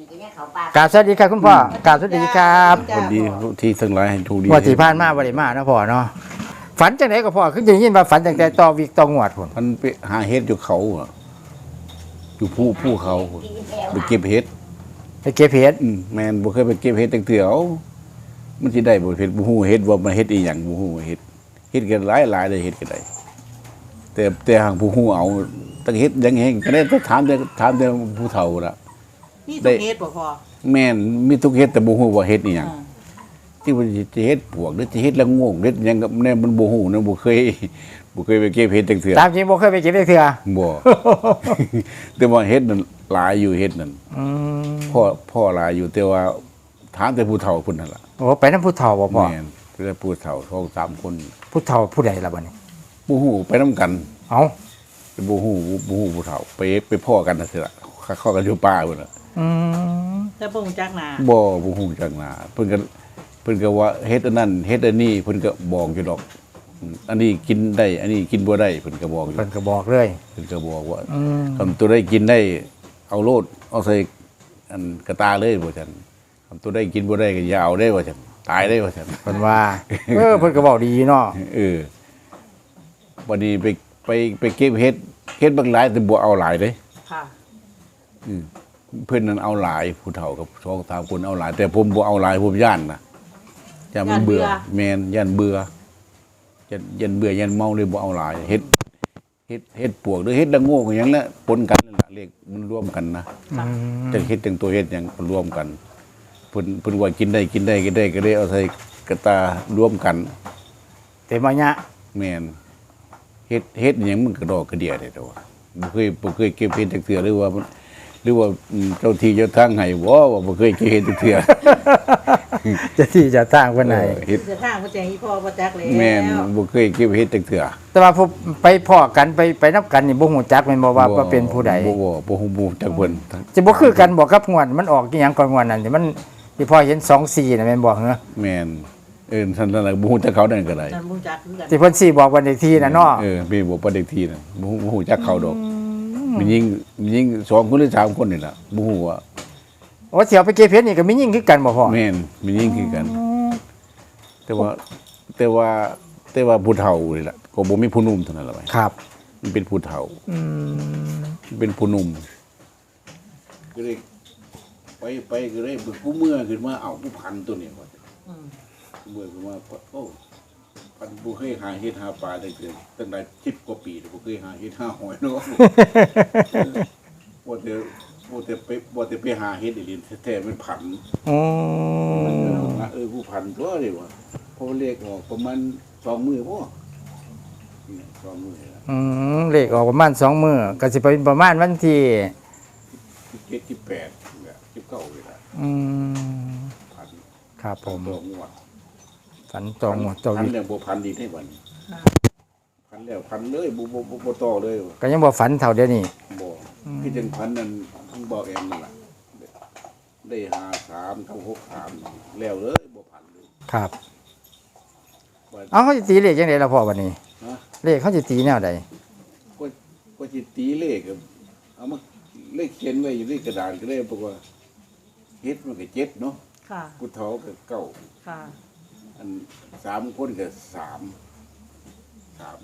นี่ก็ยังเขาปลากราบสวัสดีครับคุณพ่อกราบสวัสดีครับคนดีที่ทั้งหลายให้ถูกดีงวดที่ผ่านมาบ่ได้มาเนาะพ่อเนาะฝันจังไดก็พ่อคือจะยินว่าฝันตั้งแต่ต่อวิกต่องวดพุ่นมันไปหาเฮ็ดอยู่เขาอะอยู่ผู้ผู้เขาไปเก็บเฮ็ดไปเก็บเห็ดอืมแม่นบ่เคยไปเก็บเฮ็ดตั้งเถื่อเอามันสิได้บ่เฮ็ดบ่ฮู้เฮ็ดว่ามันเฮ็ดอีหยังบ่ฮู้ว่าเฮ็ดเฮ็ดกันหลายหลายเลยเฮ็ดกันได้แต่แต่หางผู้ฮู้เอาตั้งเฮ็ดยังแฮงก็ได้ต้องถามแต่ถามแต่ผู้เฒ่าล่ะ นี่ได้ทุกเฮ็ดบ่พอแม่นมีทุกเฮ็ดแต่บ่ฮู้ว่าเฮ็ดอีหยังอ่าที่ว่าสิเฮ็ดปวกหรือสิเฮ็ดละโงงเฮ็ดหยังก็แน่มันบ่ฮู้นะบ่เคยบ่เคยไปเก็บเฮ็ดตั้งเถื่อตามจริงบ่เคยไปเก็บเทื่อบ่แต่ว่าเฮ็ดนั่นหลายอยู่เฮ็ดนั่นอืมพ่อพ่อหลายอยู่แต่ว่าถามแต่ผู้เฒ่าพุ่นนั่นล่ะโอ้ไปนำผู้เฒ่าบ่พ่อแม่นแต่ผู้เฒ่าท้องสามคนผู้เฒ่าผู้ใดล่ะบัดนี้บ่ฮู้ไปนํกัน เอ้าแต่บ่ฮู้บ่ฮู้ผู้เฒ่าไปไปพ่อกันนั่นสิล่ะเข้ากันอยู่ป่าพุ่นน่ะ อืมแต่บ่ฮู้จักหน้าบ่บ่ฮู้จักหน้าเพิ่นก็เพิ่นก็ว่าเฮ็ดอันนั้นเฮ็ดอันนี้เพิ่นก็บอกอยู่ดอกอืมอันนี้กินได้ อันนี้กินบ่ได้เพิ่นก็บอกอยู่ เพิ่นก็บอกเลยเพิ่นก็บอกว่าอืมคำตัวได้กินได้เอาโลดเอาใส่อันกระตาเลยบ่ฉันคำตัวได้กินบ่ได้ก็อย่าเอาได้บ่ฉันตายได้บ่ฉันเพิ่นว่า เออเพิ่นก็บอกดีเนาะเออวันนี้ไปไปไปเก็บเฮ็ดเฮ็ดบางหลายแต่บ่เอาหลายเด้ค่ะอืม เพิ่นนั้นเอาหลายผู้เฒ่ากับสองสามคนเอาหลาย แต่ผมบ่เอาหลายผมย่านนะย่านมันเบื่อแม่นย่านเบื่อยันยันเบื่อยันเมาเลยบ่เอาหลายเฮ็ดเฮ็ดเฮ็ดปวกหรือเฮ็ดละโง่ก็หยังละปนกันนั่นล่ะเลขมันรวมกันนะอืมจังเฮ็ดจังตัวเฮ็ดหยังก็รวมกันเพิ่นเพิ่นว่ากินได้กินได้กินได้ก็ได้เอาใส่กระตารวมกัน เต็มอันยะแม่นเฮ็ดเฮ็ดหยังมันกระดอกกระเดียได้ตัวบ่เคยบ่เคยเก็บเฮ็ดจักเทื่อหรือว่ามัน หรือว่าอืมเจ้าที่เจ้าทางให้บ่ว่าบ่เคยเก็บเฮ็ดจักเทื่อจะที่จะตั้งเพิ่นไหนเออเฮ็ดจะทางบ่แจ้งอีพ่อบ่จักแล้วแม่นบ่เคยเก็บเฮ็ดจักเทื่อแต่ว่าพบไปพ้อกันไปไปนับกันนี่บ่ฮู้จักแม่นบ่ว่าว่าเป็นผู้ใดบ่บ่บ่ฮู้บ่จักเพิ่นจะบ่คือกันบ่กับงวดมันออกอีหยังก่อนงวดนั้นที่มันที่พ่อเห็น24น่ะแม่นบ่เหรอแม่นเออท่านนั่นน่ะบ่ฮู้จักเขานั่นก็ได้นั่นบ่จักคือกันที่เพิ่นสิบอกวันเลขที่น่ะเนาะเออมีบ่ประเด็กทีน่ะบ่ฮู้บ่ฮู้จักเขาดอก มียิงมียิงสองคนหรือสามคนนี่ล่ะบ่ฮู้ว่าโอ้เสียวไปเก็บเพชรนี่ก็มียิ่งคือกันบ่พ่อแม่นมียิงคือกัน แต่ว่าแต่ว่าแต่ว่าผู้เฒ่านี่ล่ะก็บ่มีผู้หนุ่มเท่านั้นล่ะไปครับ มันเป็นผู้เฒ่าอืมมันเป็นผู้หนุ่มก็เลยไปไปก็เลยกูเมื่อขึ้นมาเอาผู้พันตัวนี้ว่าอืมเมื่อขึ้นมาโอ้ พันบ่เคยหาเฮ็ดหาปลาได้เกินตั้งแต่10กว่าปีแล้วบ่เคยหาเฮ็ดหาหอยเนาะบ่แต่บ่แต่ไปบ่แต่ไปหาเฮ็ดอีหลีแท้ๆมันผันอืมเออผู้พันตัวเลยว่ะเพราะว่าเลขออกประมาณสองมือบ่นี่สองมือละอืมเลขออกประมาณ2มื้อก็สิไปประมาณวันที่เจ็ดที่แปดเนี่ยที่เก้าเลยละอืมพันครับผมตัวงวด ฝันตรงหมดตัวพันวิแล้วบ่พันดีได้บัดนี้พันแล้วพันเลยบ่บ่บ่บ่ต่อเลยว่ะก็ยังบ่ฝันเท่าเดี๋ยวนี้บ่คือจังพันนั่นทั้งบอกแอมนั่นล่ะได้หาสามทั้งหกสามแล้วเลยบ่พันเลยครับว่าเอาเขาสิตีเลขจังไดล่ะพ่อบัดนี้ฮะเลขเขาสิตีแนวใดก็ก็จิตีเลขอะเอามาเลขเขียนไว้อยู่ในกระดานก็ได้บอกว่าเฮ็ดมันก็เจ็ดเนาะค่ะกูเฒ่าก็เก้าค่ะ อันสามคนก็สามสาม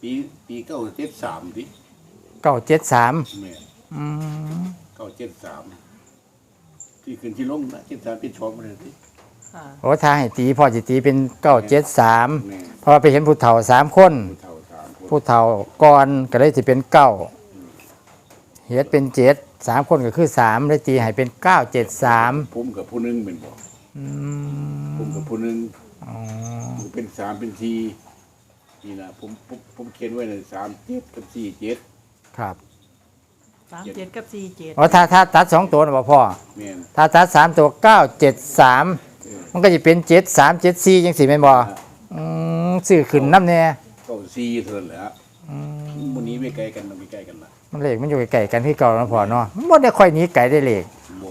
ปีปีเก้าเจ็ดสามดิ973แม่อืมเก้าเจ็ดสามที่ขึ้นที่ลงนะเจ็ดสามเป็นช้อนมาเลยดิค่ะโอ้ถ้าให้ตีพ่อสิตีเป็น973แม่เพราะว่าไปเห็นผู้เฒ่าสามคนกูเฒ่าสามคนผู้เฒ่าก่อนก็เลยสิเป็นเก้าเฮ็ดเป็นเจ็ดสามคนก็คือสามเลยตีให้เป็นเก้าเจ็ดสามผมกับผู้หนึงเป็นบอก ผมกับผู้หนึงผมเป็นสามเป็นสี่นี่นะผมผมผมเขียนไว้ในสามเจ็ดกับสี่เจ็ดครับ37กับ47อ๋อถ้าถ้าตัดสองตัวนะบ่พ่อ แม่นถ้าตัดสามตัวเก้าเจ็ดสามเออมันก็จะเป็นเจ็ดสามเจ็ดสี่ยังสี่แม่นบ่อืมซื้อขึ้นน้ำเนี่ยเก้าสี่เท่านั้นแหละวันนี้ไม่ไกลกันมันไม่ไกลกันนะมันเลขมันอยู่ไกลๆกันที่เก่าแล้วพ่อเนาะมันบ่ได้ค่อยหนีไกลได้เลข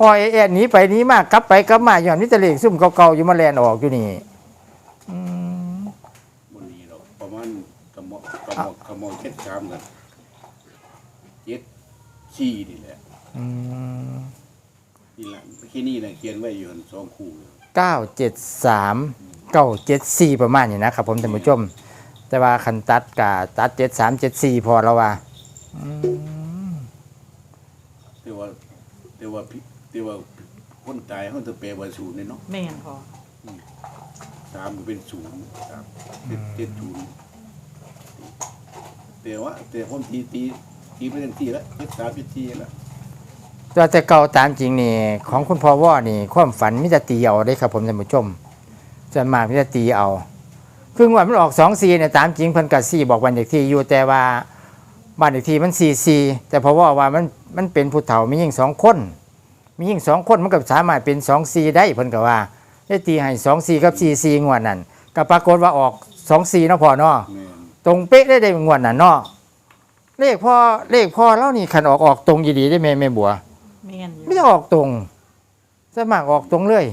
พอเอเอหนีไปหนีมากกลับไปกลับมาย้อนนี่แต่เลขซุ่มเก่าๆอยู่มาแลนออกอยู่นี่อืมวันนี้เราประมาณกระหมอกกระหมอกกระหมอกเจ็ดสามกันเจ็ดสชี้นี่แหละอืมนี่แหละแค่นี้นะเขียนไว้อยู่หั่นสองคู่เก้าเจ็ดสามเก้าเจ็ดสี่ประมาณนี้นะครับผมท่านผู้ชม แต่ว่าคันตัดกะตัดเจ็ดสามเจ็ดสี่พอแล้วว่าอืม แต่ว่าแต่ว่าพี่แต่ว่าคน ตายเขาจะแปลว่าศูนย์เนี่ยเนาะแม่นพอสามก็เป็นศูนย์สามเจ็ดเจ็ดศูนย์แต่ว่าแต่คนตีตีตีไปเต็มที่แล้วเจ็ดสามเจ็ดสี่แล้วแต่แต่เก่าตามจริงนี่ของคุณพ่อว่านี่ ความฝันมิจะตีเอาได้ครับผมท่านผู้ชมส่วนมากมิจะตีเอาคือว่ามันออกสองสี่เนี่ยตามจริงเพิ่นกับสี่บอกวันเด็กที่อยู่แต่ว่าบ้านเด็กที่มันสี่สี่แต่เพราะว่าว่ามันมันเป็นผู้เฒ่ามียิ่งสองคน มียิ่งสองคนมันก็สามารถเป็นสองสี่ได้เพิ่นก็ว่าได้ตีให้สองสี่กับสี่สี่งวดนั่นก็ปรากฏว่าออกสองสี่เนาะพอเนาะแม่นตรงเป๊ะได้ได้งวดนั่นเนาะเลขพ่อเลขพ่อเล่านี่ขันออกออกตรงยีดีได้แม่แม่บัวแม่นอยู่ไม่ได้ออกตรงสวนมัครออกตรงเลย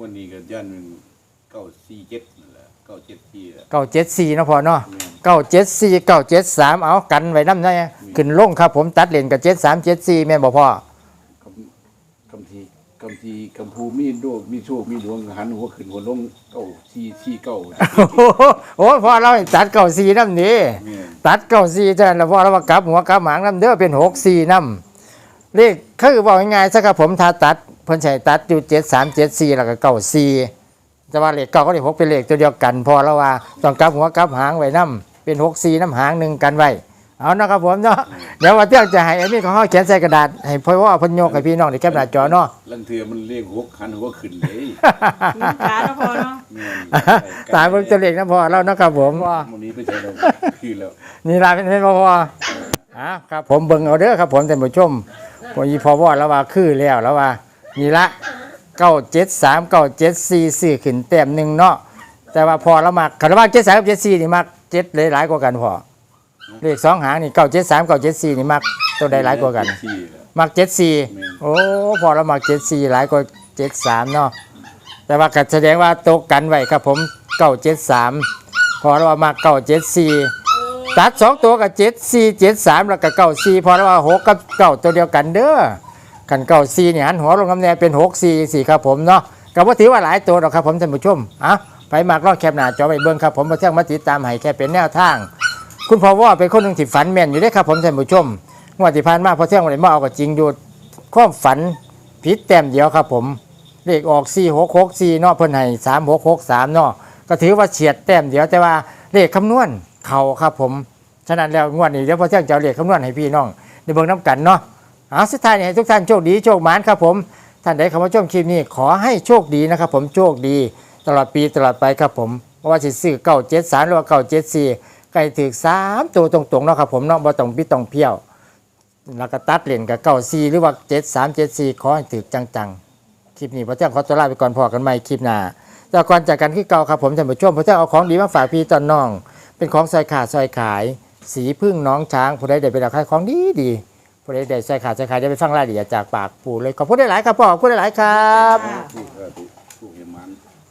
วันนี้ก็ย่านเป็นเก้าสี่เจ็ดนั่นแหละเก้าเจ็ดสี่แหละเก้าเจ็ดสี่นาะพอเนาะแม่นเก้าเจ็ดสี่เก้าเจ็ดสามเอากันไว้น้ำได้ขึ้นลงครับผมตัดเลนกับเจ็ดสามเจ็ดสี่แม่นบอกพ่อคำคำ ทีคำทีคำภูมีโดกมีโชคมีดวงหันหัวขึ้นหัวลงเก้าสี่สี่เก้าโอ้โหโอ้พ่อเราให้ตัดเก้าสี่น้ำนี้ แม่นตัดเก้าสี่เท่านั้นแล้วพ่อเราว่ากลับหัวกลับหางน้ำเด้อเป็นหกสี่น้ำเลขคือบอกง่ายๆซะครับผมถ้าตัดเพิ่นใช้ตัดอยู่เจ็ดสามเจ็ดสี่แล้วก็เก้าสี่แต่ว่าเลขเก้าก็เลขหกเป็นเลขตัวเดียวกัน พอแล้วว่าต้องกลับหัวกลับหางไว้น้ำเป็นหกสี่น้ำหางหนึ่งกันไว้ เอานะครับผมเนาะเดี๋ยวว่าเที่ยงจะให้เอ็มี่ของเขาเขียนใส่กระดาษให้พ่อว่าเพ่นโยกให้พี่น้องในแคปหน้าจอเนาะ ลังเทือมันเรียกหัวหันหัวขึ้นเลยลูกค้าแล้วพอเนาะ แม่นตามเบิ่งตัวเลขนะพ่อเราเนาะครับผมว่าวันนี้ไปใช้เราคือแล้ว นี่ลาเป็นเป็นพ่อพ่ออะครับผมเบิ่งเอาเด้อครับผมท่านผู้ชมพอยีพอว่าแล้วว่าคือแล้วแล้วว่านี่ละเก้าเจ็ดสามเก้าเจ็ดสี่สี่ขึ้นเต็มหนึ่งเนาะแต่ว่าพอแล้วมาคาราบาเจ็ดสามกับเจ็ดสี่นี่มักเจ็ดหลายๆกว่ากันพอ เลขสองหางนี่เก้าเจ็ดสามเก้าเจ็ดสี่นี่มักตัวใดหลายกว่ากันสี่แล้วมักเจ็ดสี่แม่น โอ้พอแล้วมักเจ็ดสี่หลายกว่าเจ็ดสามเนาะแต่ว่าก็แสดงว่าตกกันไว้ครับผมเก้าเจ็ดสามพอแล้วว่ามักเก้าเจ็ดสี่ตัดสองตัวกับเจ็ดสี่เจ็ดสามแล้วก็เก้าสี่พอแล้วว่าหกกับเก้าตัวเดียวกันเด้อกันเก้าสี่เนี่ยหันหัวลงกำแนเป็นหกสี่สี่ครับผมเนาะก็บ่ถือว่าหลายตัวหรอกครับผมท่านผู้ชมอะไปมากรอแคบหน้าจอไปเบิ่งครับผมมาเที่ยงมาติดตามให้แค่เป็นแนวทาง คุณพ่อว่าเป็นคนหนึ่งที่ฝันแม่นอยู่ได้ครับผมท่านผู้ชมงวดที่ผ่านมาพอเที่ยงวันนี้มาเอากับจริงอยู่ความฝันผิดแต้มเดียวครับผมเลขออกสี่หกหกสี่เนาะเพิ่นให้สามหกหกสามเนาะก็ถือว่าเฉียดแต้มเดียวแต่ว่าเลขคำนวณเขาครับผมฉะนั้นแล้วงวดนี้เดี๋ยวพอเที่ยงจะเลขคำนวณให้พี่น้องในเบิ่งน้ำกันเนาะเอาสุดท้ายนี่ให้ทุกท่านโชคดีโชคหมานครับผมท่านใดเข้ามาชมคลิปนี้ขอให้โชคดีนะครับผมโชคดี ตลอดปีตลอดไปครับผมเพราะว่าสิซื้อเก้าเจ็ดสามหรือว่าเก้าเจ็ดสี่ ใกล้ถึงสามตัวตรงๆเนาะครับผมเนาะบ่ต้องปิดต้องเพี้ยว แล้วก็ตัดเหรียญกับเก้าสี่หรือว่าเจ็ดสามเจ็ดสี่ขอให้ถึกจังๆ คลิปนี้พระเจ้าขอตัวลาไปก่อนพอกันใหม่คลิปหน้าแต่ก่อนจากกันที่เก่าครับผมท่านผู้ชมพระเจ้าเอาของดีมาฝากพี่ตอนน้อง เป็นของซอยขาดซอยขาย สีพึ่งน้องช้างผู้ใดได้ไปราคายของดีดีผู้ใดได้ซอยขาดซอยขายได้ไปฟังรายละเอียดจากปากปู่เลยขอบคุณได้หลายครับพ่อขอบคุณได้หลายครับถูกครับถูกเห็นมัน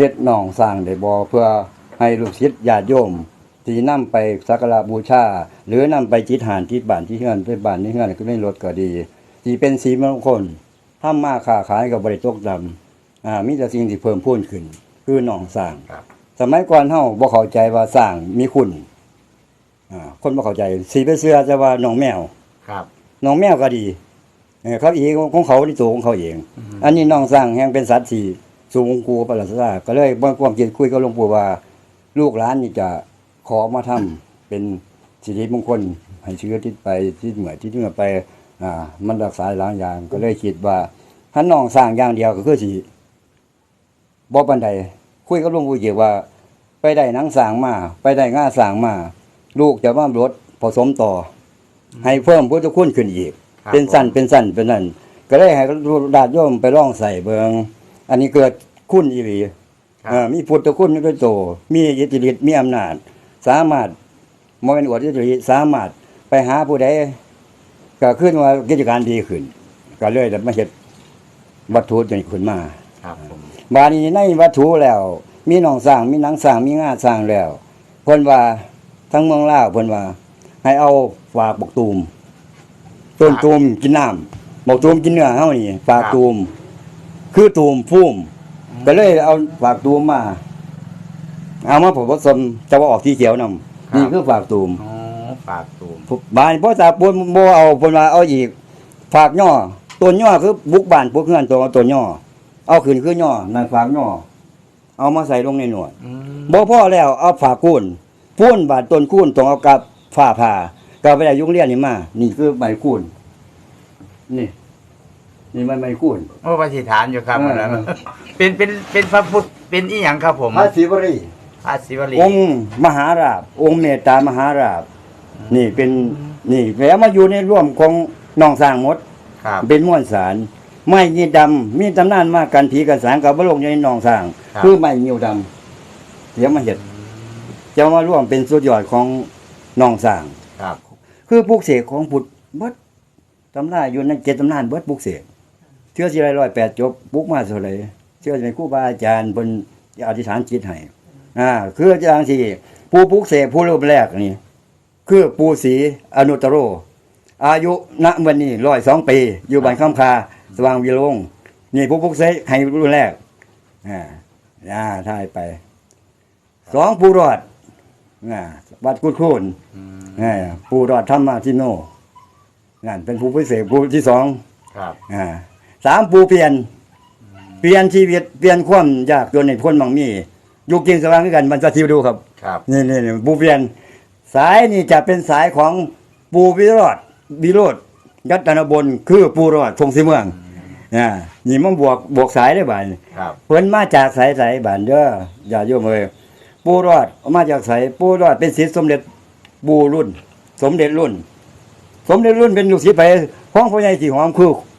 เฮ็ดน้องสร้างได้บ่เพื่อให้ลูกศิษย์ญาติโยมที่นำไปสักการะบูชา หรือนำไปจิตหานที่บ้านที่เฮือนไปบ้านที่เฮือนก็ได้รถก็ดีที่เป็นสีมงคลทำมาค้าขายกับบริตกดำอ่ามีแต่สิ่งที่เพิ่มพูนขึ้น คือหนองสร้างสมัยก่อนเฮาบ่เข้าใจว่าสร้างมีคุณอ่าคนบ่เข้าใจสีไปเสื้อจะว่าหนองแมวครับหนองแมวก็ดีเออเขาอีกของเขาที่ตัวของเขาเอง อันนี้น้องสร้างแห่งเป็นสัตว์ที่ สูงกูประหลาดซาก็เลยเมื่อความคิดคุยกับหลวงปู่ว่า ลูกหลานนี่จะขอมาทำเป็นสิริมงคลให้เชื้อที่ไปที่เหมือที่เหนือไปอ่ามันรักษาหลายอย่าง ก็เลยคิดว่าถ้าน้องสร้างอย่างเดียวก็คือสิบ่ปันใดคุยกับหลวงปู่เกี่ยวว่า ไปได้หนังสร้างมา ไปได้ง่าสร้างมา ลูกจะว่ารถผสมต่ออให้เพิ่มพุทธคุณขึ้นอีกครับเป็นสั้นเป็นสั้นเป็นนั่นก็เลยให้ดาดโยมไปล่องใส่เบิง อันนี้เกิดคุณอีหลีครับเอ่อมีพุทธคุณด้วยโต มีอิทธิฤทธิ์มีอำนาจ สามารถมเป็นอวดอิทธิฤทธิ์สามารถไปหาผู้ใดก็ขึ้นว่ากิจการดีขึ้น ก็เลยได้มาเฮ็ดวัตถุจนขึ้นมาครับผมบาดนี้ในวัตถุแล้ว มีหนองสร้างมีหนังสร้างมีงาสร้างแล้วเพิ่นว่าทั้งเมืองลาวเพิ่นว่า ให้เอาฝากบกตูมต้นตูมกินน้ำบกตูมกินเนื้อเฮานี่ฝากตูม คือตูมพุ่มก็เลยเอาฝากตูมมา เอามาผสมจะว่าออกที่เขียวนำนี่คือฝากตูมอ๋อฝากตูมบานพ่อตาปนบ่เอาเพิ่นว่าเอาอีก ฝากย่อต้นย่อคือบุกบ้านพวกเฮือนตัวต้นย่อเอาขึ้นคือย่อนั่นฝากย่อเอามาใส่ลงในหนวด อืมบ่พอแล้วเอาฝากคูนพูนบาดต้นคูนต้องเอากับฝ้าผ่าก็ไปได้ยุงเรียนนี่มา นี่คือใบคูนนี่ นี่มันใบคูนโอ้ปฏิฐานอยู่ครับเอออันนั้นเออเป็นเป็นเป็นพระพุทธเป็นอีหยังครับผมพระศิวรีพระศิวลีองค์มหาราบ องค์เมตตามหาราบ นี่เป็นนี่แล้วมาอยู่ในร่วมของน้องสร้างหมด ครับ เป็นม้วนสาร ไม้ยีดำมีตำนานมากกันผีกันสางกับบลงอยู่ในหนองสร้าง ครับ คือไม้ยิวดำเดี๋ยวมาเห็ดจะมาร่วมเป็นสุดยอดของหนองสร้าง ครับ คือปลูกเสกของพุทธเบิดตำนานอยู่ในเจ็ดตำนานเบิดปลูกเสก เชื่อสิไรร้อยแปดจบปลูกมาเท่าไหรเชื่อสิเป็นครูบาอาจารย์บนอธิษฐานจิตให้อ่าคืออาจารย์ที่ผู้ปลูกเสกผู้รูปแรกนี่ คือปูศรีอนุตตโร อายุณวันนี้ร้อยสองปี อยู่บ้านข้ามคา สว่างวิโรงนี่ผู้ปลุกเสกให้รุ่นแรกอ่าอ่าท่ายไปสองปูรอดอ่าวัดกุดคูนอ่าปูรอดธรรมาทิโนนั่นเป็นผู้พิเศษผู้ที่สองครับอ่า สามปูเปลี่ยน เปลี่ยนชีวิตเปลี่ยนความยากจนในพ้นบางมีอยู่กินสว่างด้วยกันมันจะทิวดูครับครับ นี่นี่นี่ปูเปลี่ยน สายนี่จะเป็นสายของปูวิโรธวิโรธยัตนบนคือปูรอดทงสีเมืองอ่านี่มันบวกบวกสายได้บ่ายครับเพิ่นมาจากสายสายบ้านเด้ออย่าโยมเอ้ยปูรอดมาจากสายปูรอดเป็นศิษย์สมเด็จปูรุ่น สมเด็จรุ่น สมเด็จรุ่นเป็นลูกศิษย์ไปของพ่อใหญ่ที่หอมคือ